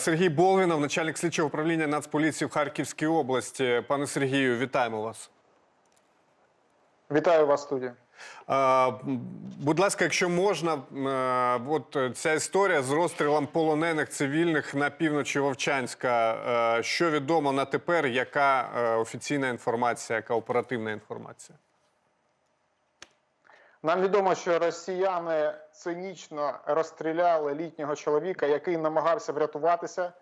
Сергій Болвінов, начальник слідчого управління Нацполіції в Харківській області. Пане Сергію, вітаємо вас. Вітаю вас, студія. Будь ласка, якщо можна, е, от е, ця історія з розстрілом полонених цивільних на півночі Вовчанська. е, Що відомо на тепер? Яка офіційна інформація, яка оперативна інформація? Нам відомо, що росіяни цинічно розстріляли літнього чоловіка, який намагався врятуватися,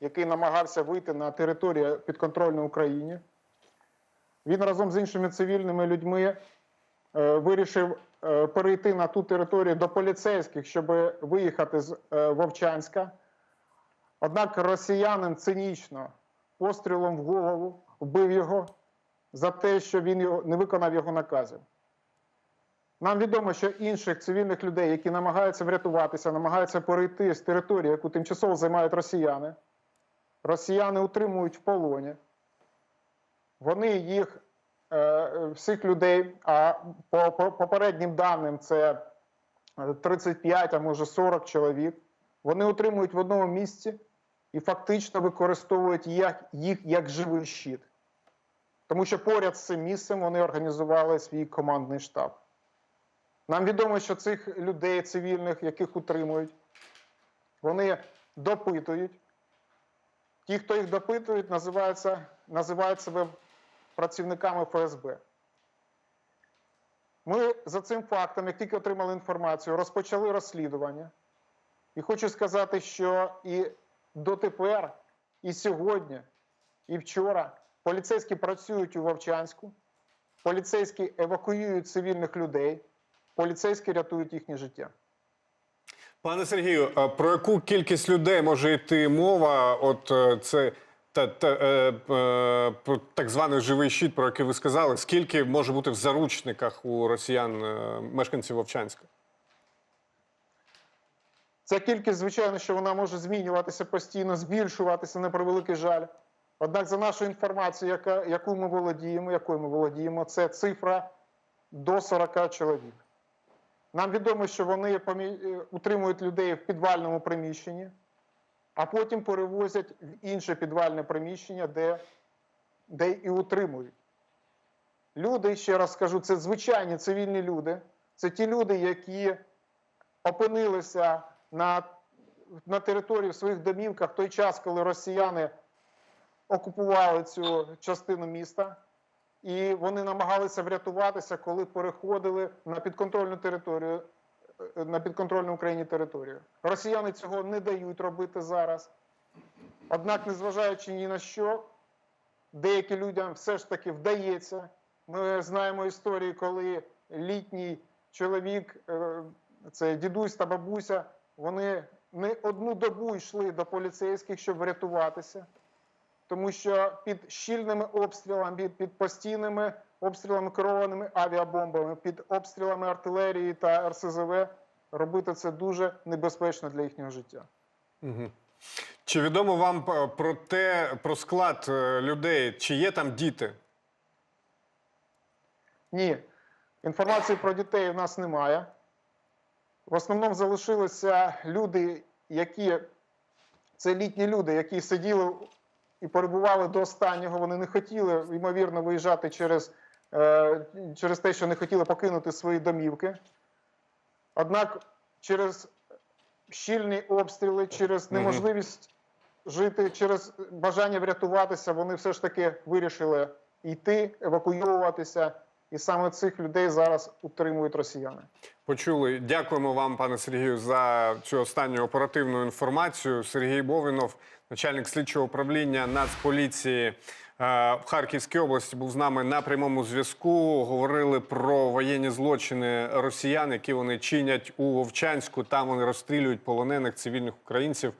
який намагався вийти на територію підконтрольну Україні. Він разом з іншими цивільними людьми е, вирішив е, перейти на ту територію до поліцейських, щоб виїхати з е, Вовчанська. Однак росіянин цинічно пострілом в голову вбив його за те, що він не виконав його наказів. Нам відомо, що інших цивільних людей, які намагаються врятуватися, намагаються перейти з території, яку тимчасово займають росіяни, росіяни утримують в полоні. Вони їх, е, всіх людей, а по, по попереднім даним це е, 35, а може 40 чоловік, вони утримують в одному місці і фактично використовують їх як живий щит. Тому що поряд з цим місцем вони організували свій командний штаб. Нам відомо, що цих людей цивільних, яких утримують, вони допитують. Ті, хто їх допитують, називаються, називають себе працівниками ФСБ. Ми за цим фактом, як тільки отримали інформацію, розпочали розслідування. І хочу сказати, що і дотепер, і сьогодні, і вчора поліцейські працюють у Вовчанську, поліцейські евакуюють цивільних людей поліцейські рятують їхнє життя. Пане Сергію, про яку кількість людей може йти мова? От е, це та, та, е, е, так званий живий щит, про який ви сказали. Скільки може бути в заручниках у росіян е, мешканців Вовчанська? Ця кількість, звичайно, що вона може змінюватися постійно, збільшуватися на превеликий жаль. Однак, за нашою інформацією, яка, яку ми володіємо, якою ми володіємо, це цифра до 40 чоловік. Нам відомо, що вони е, утримують людей в підвальному приміщенні, а потім перевозять в інше підвальне приміщення, де, де і утримують. Люди, ще раз скажу, це звичайні цивільні люди. Це ті люди, які опинилися на, на території в своїх домівках в той час, коли росіяни окупували цю частину міста, і вони намагалися врятуватися, коли переходили на підконтрольну територію, е, на підконтрольну Україні територію. Росіяни цього не дають робити зараз. Однак, незважаючи ні на що, деяким людям все ж таки вдається. Ми знаємо історії, коли літній чоловік, е, це дідусь та бабуся, вони не одну добу йшли до поліцейських, щоб врятуватися. Тому що під щільними обстрілами, під, постійними обстрілами керованими авіабомбами, під обстрілами артилерії та РСЗВ робити це дуже небезпечно для їхнього життя. Угу. Чи відомо вам е, про те, про склад е, людей? Чи є там діти? Ні, інформації про дітей у нас немає. В основному залишилися люди, які це літні люди, які сиділи і перебували до останнього. Вони не хотіли, ймовірно, виїжджати через, е, через те, що не хотіли покинути свої домівки. Однак через щільні обстріли, через неможливість жити, через бажання врятуватися, вони все ж таки вирішили йти, евакуюватися. І саме цих людей зараз утримують росіяни. Почули. Дякуємо вам, пане Сергію, за цю останню оперативну інформацію. Сергій Бовінов, начальник слідчого управління Нацполіції е, в Харківській області, був з нами на прямому зв'язку. Говорили про воєнні злочини росіян, які вони чинять у Вовчанську. Там вони розстрілюють полонених цивільних українців.